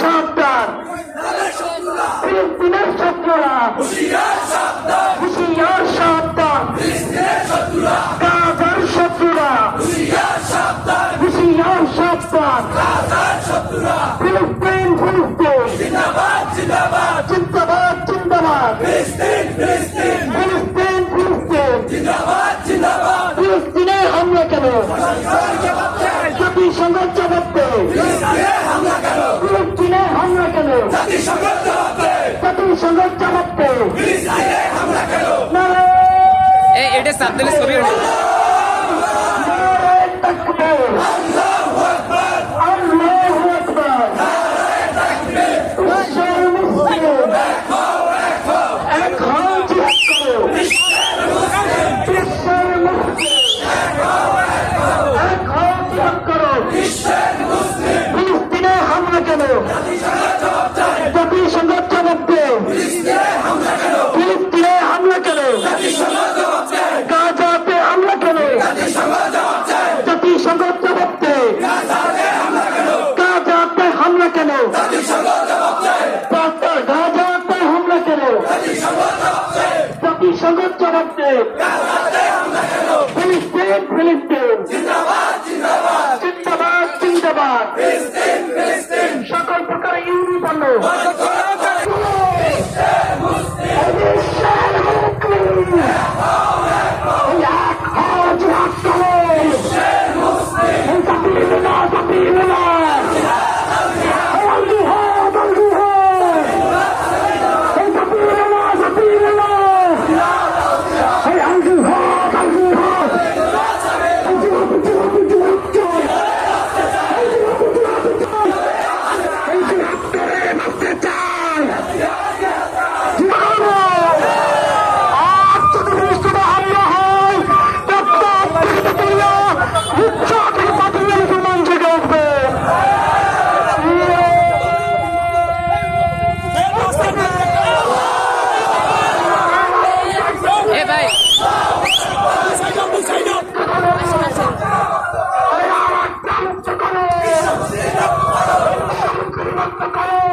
সাবধান। ফিলিস্তিনের শত্রুরা হুশিয়ার সাবধান। গাজার শত্রুরা। হুশিয়ার সাবধান। ফিলিস্তিন ফিলিস্তিন জিন্দাবাদ জিন্দাবাদ। আন্দোলন চালাচ্ছে এটা সাবধানে স্বাগত জানাচ্ছে ফিলিস্তিন ফিলিস্তিন। জিন্দাবাদ জিন্দাবাদ সকল প্রকার ইউনিপণ্য करो।